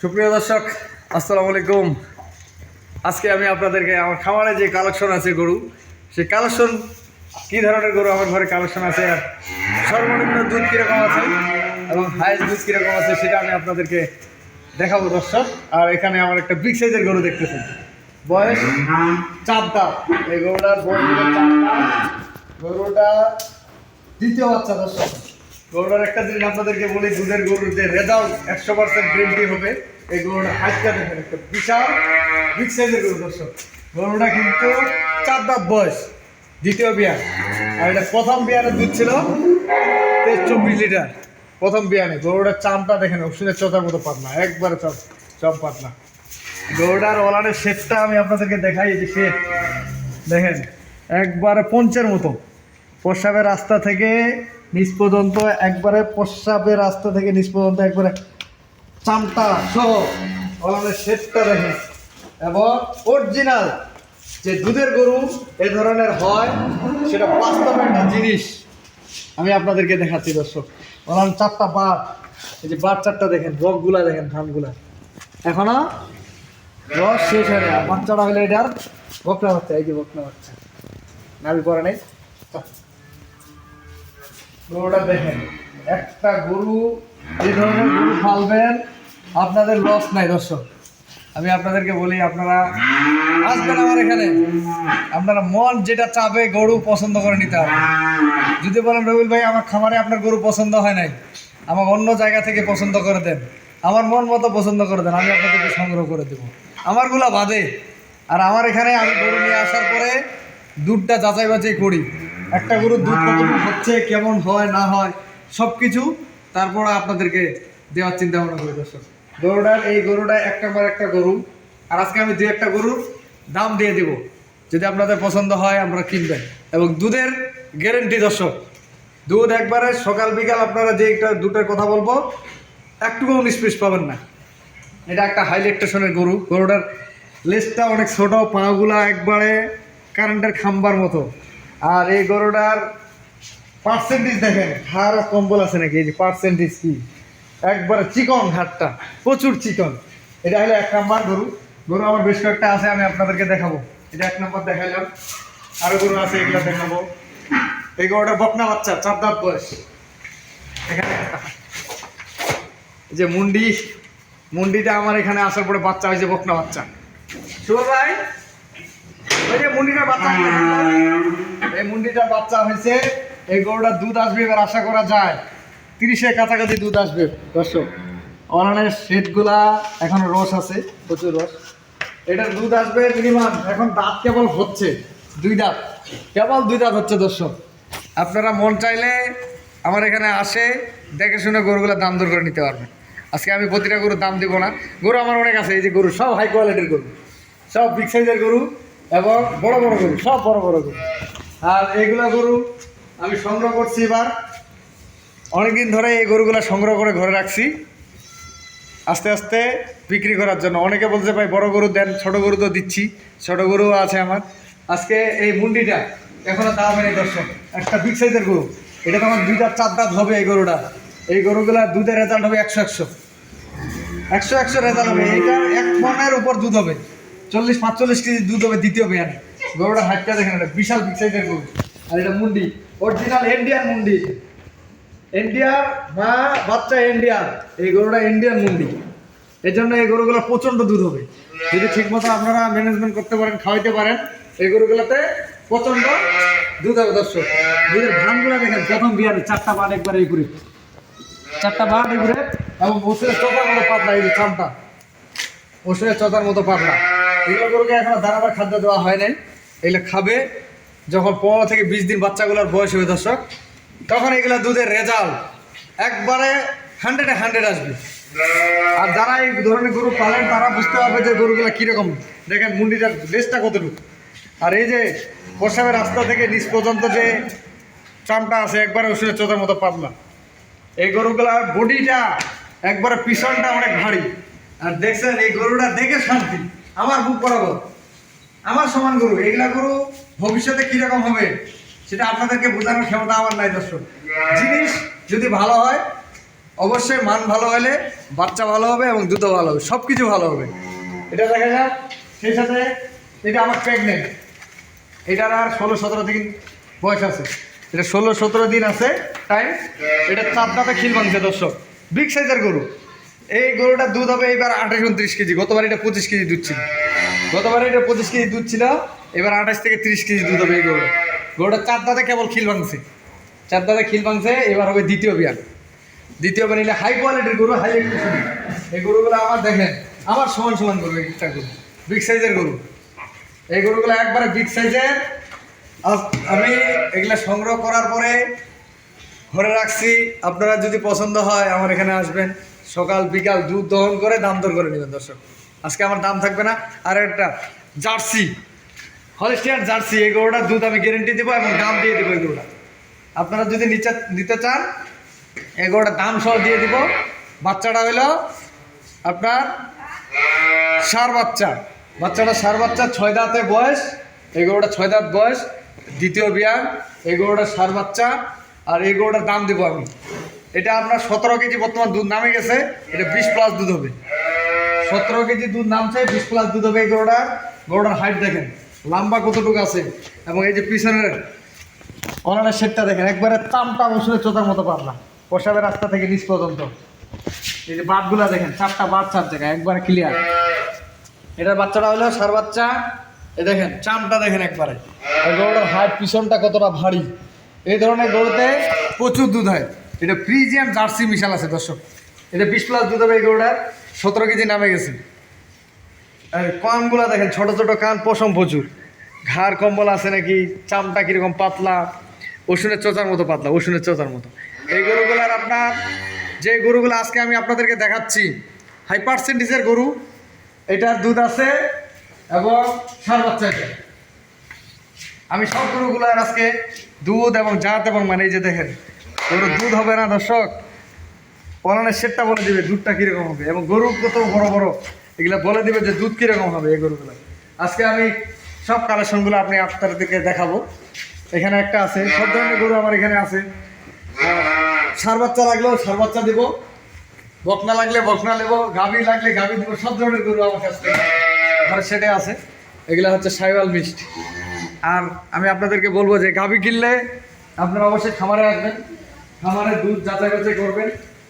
সুপ্রিয় দর্শক, আসসালামু আলাইকুম। আজকে আমি আপনাদেরকে আমার খামারে যে কালেকশন আছে গরু, সেই কালেকশন, কী ধরনের গরু আমার ঘরে কালেকশন আছে, আর সর্বনিম্ন দুধ কীরকম আছে এবং হাইস্ট দুধ কীরকম আছে সেটা আমি আপনাদেরকে দেখাবো দর্শক। আর এখানে আমার একটা বিগ সাইজের গরু দেখতেছেন। বয়স চার এই গরুটার বয়স। গরুটা দ্বিতীয় বাচ্চা দর্শক। গরুটার একটা জিনিস আপনাদেরকে বলি, দুধের গরুর যে রেজাল্ট একশো পার্সেন্ট গ্যারেন্টি হবে, এই গরুটা হাইটটা দেখেন একটা বিশাল বিগ সাইজের গরু, দর্শক। গরুটা কিন্তু চার দাঁত বয়স, দ্বিতীয় বিয়ার। আর এটা প্রথম বিয়ারের দুধ ছিল তেইশ চব্বিশ লিটার, প্রথম বিয়ানে গরুটার চামটা দেখেন ওষুধের চোতার মতো পাতলা, একবারে চপ চপ পাতলা। গরুটার ওলানের শেডটা আমি আপনাদেরকে দেখাই, এই যে শেড দেখেন, একবারে পঞ্চের মতো। প্রস্রাবের রাস্তা থেকে নিচ পর্যন্ত একবারে প্রস্রাবের রাস্তা থেকে নিচ পর্যন্ত একবারে চামটা সহ ওলানের শেডটা দেখেন। এবং অরিজিনাল যে দুধের গরু এ ধরনের হয়, সেটা বাস্তব একটা জিনিস। আমি আপনাদেরকে দেখাচ্ছি, দর্শক। ওলান চারটা বাট এই যে বাট চারটা দেখেন রকগুলা দেখেন, ধানগুলা। এখনও রস শেষ হয় না বাচ্চাটা হলে এটার বকনা বাচ্চা, এই যে বকনা বাচ্চা। নাবি পরে নেই। গরুটা দেখেন। একটা গরু যে ধরনের গরু পালবেন, আপনাদের লস নাই, দর্শক। আমি আপনাদেরকে বলি, আপনারা আসবেন আমার এখানে। আপনারা মন যেটা চাবে গরু পছন্দ করে নিতে হবে। যদি বলেন রবিল ভাই, আমার খামারে আপনার গরু পছন্দ হয় নাই আমার অন্য জায়গা থেকে পছন্দ করে দেন। আমার মন মতো পছন্দ করে দেন, আমি আপনাদেরকে সংগ্রহ করে দেবো। আমারগুলা বাদে। আর আমার এখানে আমি গরু নিয়ে আসার পরে দুধটা যাচাই বাছাই করি। একটা গরুর দুধ কতটুকু হচ্ছে, কেমন হয়, না হয় সব কিছু তারপর আপনাদেরকে দেওয়ার চিন্তা ভাবনা করি দর্শক। গরুটার, এই গরুটা এক নম্বর একটা গরু। আর আজকে আমি দু একটা গরুর দাম দিয়ে দেব। যদি আপনাদের পছন্দ হয় আপনারা কিনবেন। এবং দুধের গ্যারেন্টি দর্শক, দুধ একবারে সকাল বিকাল আপনারা যে একটা দুধের কথা বলব একটুকু উনিশ পিস পাবেন না। এটা একটা হাই লেকটেশনের গরু। গরুটার লেজটা অনেক ছোট, পাগুলা একবারে কারেন্টের খাম্বার মতো। আর এই গরুটার পার্সেন্টেজ দেখেন, হাড় কম্বল আছে নাকি? এই যে পার্সেন্টেজ কি? একবারে চিকন ঘাটটা প্রচুর চিকন। এটা হলো এক নাম্বার গরু। গরু আমার বেশ কয়েকটা আছে, আমি আপনাদেরকে দেখাবো। এটা এক নাম্বার দেখাইলাম। আরও গরু আছে, এগুলো দেখাবো। এই গরুটা বকনা বাচ্চা, চার দাঁত বয়স। এখানে যে মুন্ডি, মুন্ডিটা আমার এখানে আসার পরে বাচ্চা হয়েছে বকনা বাচ্চা। শুভ ভাই। যে মুন্ডিটার বাচ্চা এই মুন্ডিটার বাচ্চা হয়েছে এই গরুটার দুধ আসবে এবার আশা করা যায়। তিরিশের কাছাকাছি দুধ আসবে। দর্শক অনানের শেডগুলা এখনও রস আছে প্রচুর রস। এটার দুধ আসবে মিনিমাম এখন দাঁত কেবল হচ্ছে দুই দাঁত। কেবল দুই দাঁত হচ্ছে দর্শক। আপনারা মন চাইলে আমার এখানে আসে দেখে শুনে গরুগুলো দাম দর করে নিতে পারবেন। আজকে আমি প্রতিটা গরুর দাম দিব না। গরু আমার অনেক আছে এই যে গরু সব হাই কোয়ালিটির গরু। সব বিগ সাইজের গরু। এবং বড় বড় গরু। সব বড় বড় গরু। আর এইগুলা গরু আমি সংগ্রহ করছি এবার। অনেকদিন ধরে এই গরুগুলো সংগ্রহ করে ঘরে রাখছি। আস্তে আস্তে বিক্রি করার জন্য। অনেকে বলছে ভাই বড় গরু দেন ছোট গরু তো দিচ্ছি। ছোট গরু আছে আমার। আজকে এই মুন্ডিটা এখনও দাম নেই দর্শক। একটা বিগ সাইজের গরু। এটা তো আমার দুই দাঁত চার দাঁত হবে এই গরুটা। এই গরুগুলা দুধের রেজাল্ট হবে একশো একশো। একশো একশো রেজাল্ট হবে। এটা এক মনের উপর দুধ হবে। চল্লিশ, পাঁচচল্লিশ কেজি দুধ হবে দ্বিতীয় বিয়ানে গরুটা হাইটটা দেখেন এটা বিশাল বিগ সাইজের গরু। আর এটা মুন্ডি অরিজিনাল ইন্ডিয়ান মুন্ডি। ইন্ডিয়ার মা, বাচ্চা ইন্ডিয়ান এই গরুটা ইন্ডিয়ান মুন্ডি। এই জন্য এই গরুগুলো প্রচণ্ড দুধ হবে। যদি ঠিকমতো আপনারা ম্যানেজমেন্ট করতে পারেন, খাওয়াইতে পারেন, এই গরুগুলোতে প্রচণ্ড দুধ হবে দর্শক। দুধের ধানগুলো দেখেন, প্রথম বিয়ারে চারটা বাট একবার এই করে চারটা বাট এই করে এবং ওষুধের চোতার মতো পাতলা, এই যে চামটা। ওষুধের চোতার মতো পাতলা। এগুলো গরুকে এখনও দানাদার খাদ্য দেওয়া হয় নাই। এগুলো খাবে যখন পনেরো থেকে বিশ দিন বাচ্চাগুলোর বয়স হবে দর্শক, তখন এগুলো দুধের রেজাল্ট একবারে হান্ড্রেডে হান্ড্রেড আসবে। আর যারা এই ধরনের গরু পালেন, তারা বুঝতে পারবে যে গরুগুলো কীরকম। দেখেন মুন্ডিটার লেজটা কতটুকু। আর এই যে প্রসাবের রাস্তা থেকে নিচ পর্যন্ত যে চামটা আছে, একবারে ওষুধের চোতার মতো পাতলা। এই গরুগুলার বডিটা একবারে পিছনটা অনেক ভারী। আর দেখছেন, এই গরুটা দেখে শান্তি। আমার বুক বরাবর আমার সমান গরু এগুলা গরু ভবিষ্যতে কীরকম হবে, সেটা আপনাদেরকে বোঝানোর ক্ষমতা আমার নাই, দর্শক। জিনিস যদি ভালো হয়, অবশ্যই মান ভালো হলে বাচ্চা ভালো হবে এবং দুধও ভালো হবে সব কিছু ভালো হবে। এটা দেখা যাক, সেই সাথে এটা আমার প্রেগনেন্ট এটার আর ষোলো সতেরো দিন বয়স আছে। এটা ষোলো সতেরো দিন আছে টাইম এটা চার খিল ভাঙছে দর্শক। বিগ সাইজের গরু। এই গরুটার দুধ হবে এবার আঠাশ উনত্রিশ কেজি। গতবার এটা পঁচিশ কেজি দুধ ছিল। গতবার এটা পঁচিশ কেজি দুধ ছিল, এবার আঠাশ থেকে তিরিশ কেজি দুধ হবে এই গরুটা। গরুটা চার দাঁতে কেবল খিল ভাঙছে। চার দাঁতে খিল ভাঙছে, এবার হবে দ্বিতীয় বিয়ান। দ্বিতীয় বিয়ান নিলে হাই কোয়ালিটির গরু হাই এই গরুগুলো আমার দেখেন, আমার সমান সমান গরু একটা গরু। বিগ সাইজের গরু। এই গরুগুলো একবারে বিগ সাইজের আমি এগুলা সংগ্রহ করার পরে ঘরে রাখছি। আপনারা যদি পছন্দ হয়, আমার এখানে আসবেন। সকাল, বিকাল দুধ দহন করে দাম দর করে নেবেন দর্শক। আজকে আমার দাম থাকবে না। আর একটা জার্সি হলিস্টিয়ার জার্সি, এই গরুটার দুধ আমি গ্যারেন্টি দেবো এবং দাম দিয়ে দেবো এই গরুটা। আপনারা যদি নিচে নিতে চান, এই দাম সহ দিয়ে দিব। বাচ্চাটা হলো আপনার সার বাচ্চা। বাচ্চাটা সার বাচ্চা, ছয় দাঁতে বয়স। এই গরুটা ছয় দাঁত বয়স। দ্বিতীয় বিয়ান এই গরুটা সার বাচ্চা। আর এই গরুটার দাম দেবো আমি। এটা আপনার সতেরো কেজি বর্তমান দুধ নামে গেছে, এটা বিশ প্লাস দুধ হবে। সতেরো কেজি দুধ নামছে, বিশ প্লাস দুধ হবে এই গরুটার। গরুটার হাইট দেখেন, লম্বা কতটুকু আছে এবং এই যে পিছনের অনারের শেডটা দেখেন, একবারে তামটা ওষুধের চোতার মতো পাতলা প্রসাবের রাস্তা থেকে নিচ পর্যন্ত। এই যে বাটগুলা দেখেন, চারটা বাট চার জায়গায়, একবারে ক্লিয়ার এটার বাচ্চাটা হলো সার বাচ্চা। এ দেখেন, চামটা দেখেন একবারে। গরুটার হাইট পিছনটা কতটা ভারী। এই ধরনের গরুতে প্রচুর দুধ হয়। এটা ফ্রিজিয়ান জার্সি মিশাল আছে, দর্শক। এটা বিশ প্লাস দুধ হবে এই গরুটার সতেরো কেজি নামে গেছে। আর কানগুলা দেখেন, ছোট ছোট কান, পশম প্রচুর। ঘাড় কম্বল আছে নাকি? চামটা কীরকম পাতলা? ওষুনের চোচার মতো পাতলা ওষুনের চোচার মতো। এই গরুগুলার আপনার, যে গরুগুলো আজকে আমি আপনাদেরকে দেখাচ্ছি হাই পার্সেন্টেজের গরু, এটার দুধ আছে এবং সার বাচ্চা আমি সব গরুগুলার আজকে দুধ এবং জাত এবং মানে এই যে দেখেন গরুর দুধ হবে না, দর্শক। পলানের সেটটা বলে দিবে, দুধটা কীরকম হবে। এবং গরু কত বড় বড়, এগুলো বলে দিবে যে দুধ কীরকম হবে এই গরুগুলো। আজকে আমি সব কালেকশনগুলো আপনি আপনাদেরকে দেখাবো। এখানে একটা আছে, সব ধরনের গরু আমার এখানে আছে। সার বাচ্চা লাগলেও সার বাচ্চা দিব বকনা লাগলে বকনা নেব, গাভি লাগলে গাভি দিব, সব ধরনের গরু আমার কাছ থেকে সেটাই আছে। এগুলো হচ্ছে সাইওয়াল মিষ্টি। আর আমি আপনাদেরকে বলব যে গাভি কিনলে আপনারা অবশ্যই খামারে আসবেন। খামারে দুধ যাচাই বাছাই করবেন,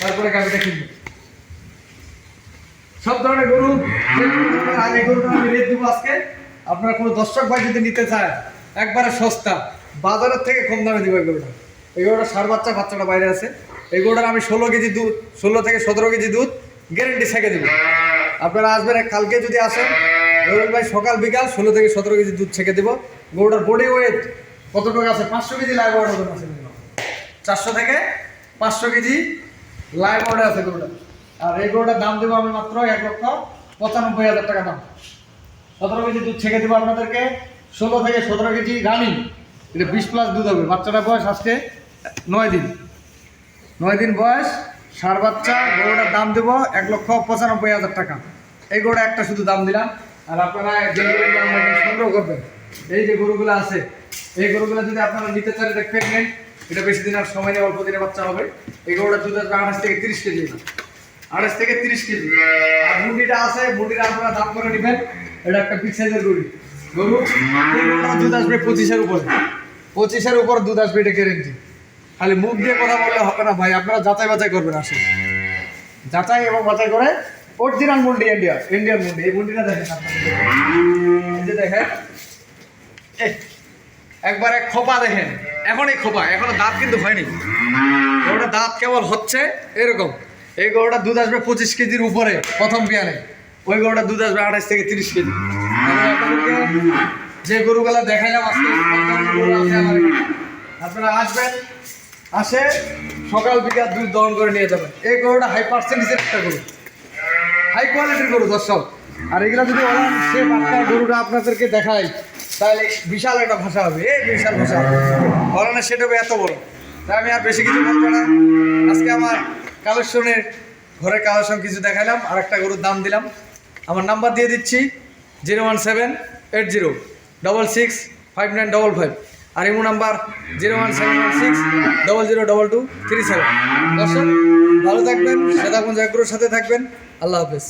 তারপরে গাভিটা কিনবেন। সব ধরনের গরু যে গরুটা আমি রেট দেবো আজকে। আপনারা কোনো দর্শক ভাই যদি নিতে চায়, একবারে সস্তা, বাজারের থেকে কম দামে দিব এই গরুটা। এই গরুটা সার বাচ্চা, বাচ্চাটা বাইরে আছে। এই গরুটার আমি ষোলো কেজি দুধ, ষোলো থেকে সতেরো কেজি দুধ গ্যারেন্টি ছেঁকে দেবো। আপনারা আসবেন, কালকে যদি আসেন, রবিল ভাই সকাল, বিকাল ষোলো থেকে সতেরো কেজি দুধ ছেঁকে দেবো। গরুটার বডি ওয়েট কতটুকু আছে? পাঁচশো কেজি ওজন আছে। চারশো থেকে পাঁচশো কেজি লাইভ ওয়েট আছে গরুটা আর এই গরুটার দাম দেবো আমি মাত্র এক লক্ষ পঁচানব্বই হাজার টাকা দাম। সতেরো কেজি দুধ ছেঁকে দেবো আপনাদেরকে। ষোলো থেকে সতেরো কেজি রানিং এটা বিশ প্লাস দুধ হবে। বাচ্চাটার বয়স আজকে নয় দিন। নয় দিন বয়স, সার বাচ্চা, গরুটার দাম দেবো এক লক্ষ পঁচানব্বই হাজার টাকা। এই গরুটা একটা শুধু দাম দিলাম। আর আপনারা যে সংগ্রহ করবেন, এই যে গরুগুলো আছে, এই গরুগুলো যদি আপনারা নিতে চান এটা প্রেগনেন্ট এটা বেশি দিন আর সময় নেই, অল্প দিনে বাচ্চা হবে। এই গরুটা দুধ আসবে আঠাশ থেকে তিরিশ কেজি আঠাশ থেকে তিরিশ কেজি। আর মুরগিটা আছে, মুরগিটা আপনারা দাম করে নেবেন। এটা একটা বিগ সাইজের গরু। গরু দুধ আসবে পঁচিশের উপর। পঁচিশের উপর দুধ আসবে, এটা গ্যারেন্টি খালি মুখ দিয়ে কথা বললে হবে না ভাই, আপনারা যাচাই বাছাই করবেন আসে যাচাই এবং বাছাই করে অরিজিনাল মুন্ডি ইন্ডিয়া ইন্ডিয়ান মুন্ডি। এই মুন্ডিটা দেখেন আপনাদের দেখেন একবারে খোপা দেখেন। এখন এই খোপা, এখনও দাঁত কিন্তু হয়নি। গরুটা দাঁত কেবল হচ্ছে এরকম। এই গরুটা দুধ আসবে পঁচিশ কেজির উপরে প্রথম বিয়ানে ওই গরুটা দুধ আসবে আঠাশ থেকে তিরিশ কেজি। যে গরুগুলা দেখাইলাম আজকে। আপনারা আসবেন, আসে সকাল বিকাল দুধ দহন করে নিয়ে যাবেন। এই গরুটা হাই পার্সেন্টেজের একটা গরু। হাই কোয়ালিটির গরু, দর্শক। আর এগুলো যদি ওরা সে বাচ্চা গরুটা আপনাদেরকে দেখায়, তাহলে বিশাল একটা ভাষা হবে। এই বিশাল ভাষা ওরানা সেটা হবে এত বড়। তাই আমি আর বেশি কিছু বলব না। আজকে আমার কালেকশনের ঘরে কালেকশন কিছু দেখালাম আর একটা গরুর দাম দিলাম। আমার নাম্বার দিয়ে দিচ্ছি, zero one seven eight zero double six five nine double five. আর imo number zero one seven one six double zero double two three seven. দর্শক, ভালো থাকবেন সেতাকুঞ্জ এগ্রোর সাথে থাকবেন। আল্লাহ হাফেজ।